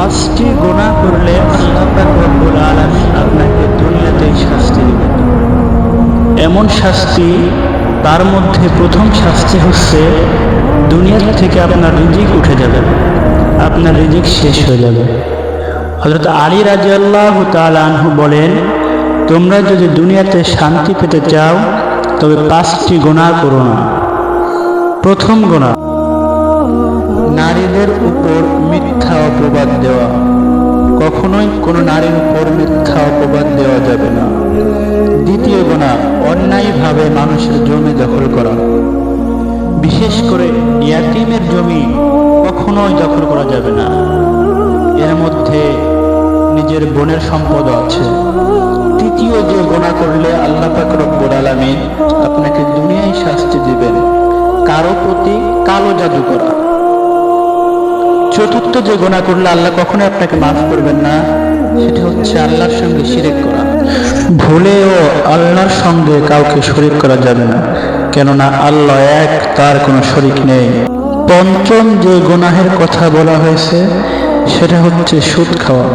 পাঁচটি গোনা করলে আল্লাহ আপনাকে দুনিয়াতেই শাস্তি দিবেন। এমন শাস্তি তার মধ্যে প্রথম শাস্তি হচ্ছে দুনিয়ার থেকে আপনার রিজিক উঠে যাবে, আপনার রিজিক শেষ হয়ে যাবে। হজরত আলী রাজি আল্লাহ আনহু বলেন, তোমরা যদি দুনিয়াতে শান্তি পেতে চাও, তবে পাঁচটি গোনা করো না। প্রথম গোনা নারীদের উপর মিথ্যা অপবাদ দেওয়া। কখনোই কোনো নারীর উপর মিথ্যা অপবাদ দেওয়া যাবে না। দ্বিতীয় গোনা অন্যায়ভাবে মানুষের জমি দখল করা। বিশেষ করে ইয়াতিমের জমি কখনোই দখল করা যাবে না। এর মধ্যে নিজের বোনের সম্পদ আছে। তৃতীয় যে গোনা করলে আল্লাহ পাক রব্বুল আপনাকে দুনিয়ায় শাস্তি দিবেন। কারও প্রতি কালো জাদু করা। চতুর্থ যে গোনা করলে আল্লাহ কখনোই আপনাকে মাফ করবেন না, সেটা হচ্ছে আল্লাহর সঙ্গে শিরেক করা। ভুলেও আল্লাহর সঙ্গে কাউকে শরিক করা যাবে না, কেননা আল্লাহ এক, তার কোনো শরিক নেই। পঞ্চম যে গোনাহের কথা বলা হয়েছে, সেটা হচ্ছে সুদ খাওয়া।